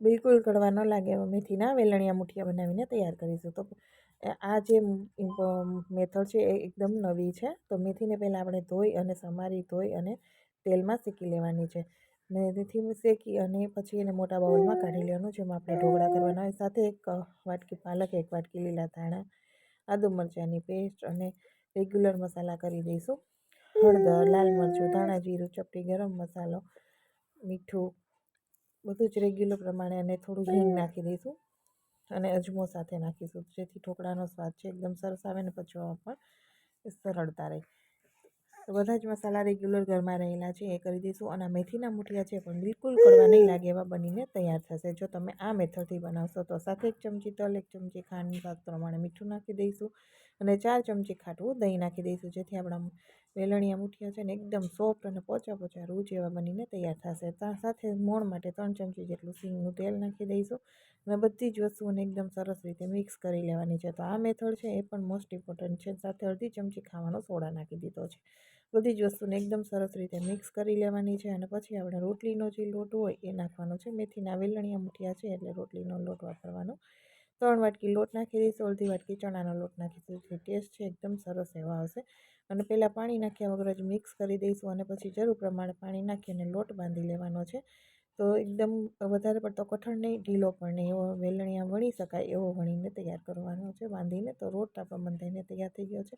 બિલકુલ કડવા ન લાગે એવા મેથીના વેલણિયા મુઠિયા બનાવીને તૈયાર કરીશું. તો આ જે મેથડ છે એ એકદમ નવી છે. તો મેથીને પહેલાં આપણે ધોઈ અને સમારી ધોઈ અને તેલમાં શેકી લેવાની છે. મેથી શેકી અને પછી એને મોટા બાઉલમાં કાઢી લેવાનું, જેમાં આપણે ઢોકળા કરવાના હોય, સાથે એક વાટકી પાલક, એક વાટકી લીલા ધાણા, આદુ મરચાંની પેસ્ટ અને રેગ્યુલર મસાલા કરી દઈશું. હળદર, લાલ મરચું, ધાણા જીરું, ચપટી, ગરમ મસાલો, મીઠું બધું જ રેગ્યુલર પ્રમાણે અને થોડું હિંગ નાખી દઈશું અને અજમો સાથે નાખીશું. જેથી ઢોકળાનો સ્વાદ છે એકદમ સરસ આવે ને પચવામાં પણ સરળતા રહે. તો બધા જ મસાલા રેગ્યુલર ઘરમાં રહેલા છે એ કરી દઈશું અને મેથીના મૂઠિયા છે પણ બિલકુલ કરવા નહીં લાગે એવા બનીને તૈયાર થશે. જો તમે આ મેથડથી બનાવશો તો સાથે એક ચમચી તલ એક ચમચી ખાંડ સ્વાદ પ્રમાણે મીઠું નાખી દઈશું. અને ચાર ચમચી ખાટું દહીં નાખી દઈશું, જેથી આપણા વેલણિયા મૂઠિયા છે ને એકદમ સોફ્ટ અને પોચા પોચા રૂ જેવા બનીને તૈયાર થશે. સાથે મોણ માટે ત્રણ ચમચી જેટલું સિંગનું તેલ નાખી દઈશું અને બધી જ વસ્તુઓને એકદમ સરસ રીતે મિક્સ કરી લેવાની છે. તો આ મેથડ છે એ પણ મોસ્ટ ઇમ્પોર્ટન્ટ છે. સાથે અડધી ચમચી ખાવાનો સોડા નાખી દીધો છે. બધી જ વસ્તુને એકદમ સરસ રીતે મિક્સ કરી લેવાની છે અને પછી આપણે રોટલીનો જે લોટ હોય એ નાખવાનો છે. મેથીના વેલણિયા મૂઠિયા છે એટલે રોટલીનો લોટ વાપરવાનો. ત્રણ વાટકી લોટ નાખી દઈશું, અડધી વાટકી ચણાનો લોટ નાખી દઈશું ટેસ્ટ છે એકદમ સરસ એવા આવશે. અને પહેલાં પાણી નાખ્યા વગર જ મિક્સ કરી દઈશું અને પછી જરૂર પ્રમાણે પાણી નાખી અને લોટ બાંધી લેવાનો છે. તો એકદમ વધારે પડતો કઠણ નહીં, ઢીલો પણ નહીં. એવો વેલણિયા વણી શકાય, એવો વણીને તૈયાર કરવાનો છે. બાંધીને તો રોટ આપણો બંધાઈને તૈયાર થઈ ગયો છે.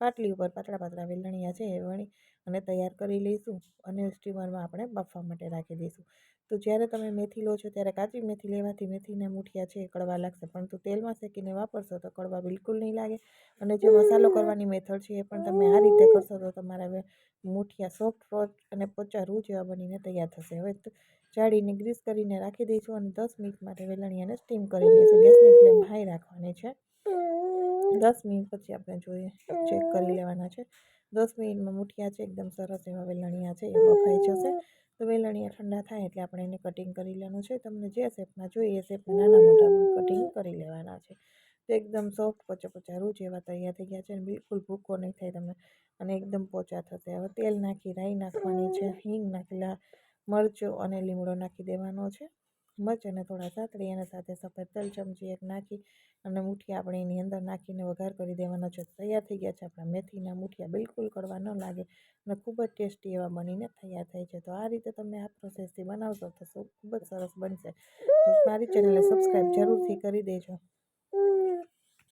પાટલી ઉપર પાતળા પાતળા વેલણિયા છે એ વણી અને તૈયાર કરી લઈશું અને સ્ટીમરમાં આપણે બાફવા માટે રાખી દઈશું. તો જ્યારે તમે મેથી લો છો ત્યારે કાચી મેથી લેવાથી મેથીના મૂઠિયા છે એ કડવા લાગશે. પરંતુ તેલમાં શેકીને વાપરશો તો કડવા બિલકુલ નહીં લાગે. અને જે મસાલો કરવાની મેથડ છે એ પણ તમે આ રીતે કરશો તો તમારા મૂઠિયા સોફ્ટ રોચ અને પોચા રૂ જેવા બનીને તૈયાર થશે. હવે જાળીને ગ્રીસ કરીને રાખી દઈશું અને દસ મિનિટ માટે વેલણિયાને સ્ટીમ કરી લઈશું. ગેસની ફ્લેમ હાઈ રાખવાની છે. દસ મિનિટ પછી આપણે જોઈએ, ચેક કરી લેવાના છે. દસ મિનિટમાં મૂઠિયા છે, એકદમ સરસ એવા વેલણિયા છે, એ બફાઈ જશે. તો વેલણિયા ઠંડા થાય એટલે આપણે એને કટિંગ કરી લેવાનું છે. તમને જે શેપમાં જોઈએ એ શેપમાં નાના મોટા કટિંગ કરી લેવાના છે. તો એકદમ સોફ્ટ પોચા પોચા રૂ જેવા તૈયાર થઈ ગયા છે અને બિલકુલ ભૂકો નહીં થાય તમને અને એકદમ પોચા થશે. હવે તેલ નાખી, રાઈ નાખવાની છે, હિંગ નાખેલા મરચું અને લીમડો નાખી દેવાનો છે. મરચ અને થોડા સાતળી અને સાથે સફેદ તલ ચમચી એક નાખી અને મુઠિયા આપણે એની અંદર નાખીને વઘાર કરી દેવાનો છે. તૈયાર થઈ ગયા છે આપણા મેથીના મુઠિયા. બિલકુલ કડવા ન લાગે અને ખૂબ જ ટેસ્ટી એવા બનીને તૈયાર થાય છે. તો આ રીતે તમે આ પ્રોસેસથી બનાવશો તો ખૂબ જ સરસ બનશે. મારી ચેનલને સબસ્ક્રાઈબ જરૂરથી કરી દેજો.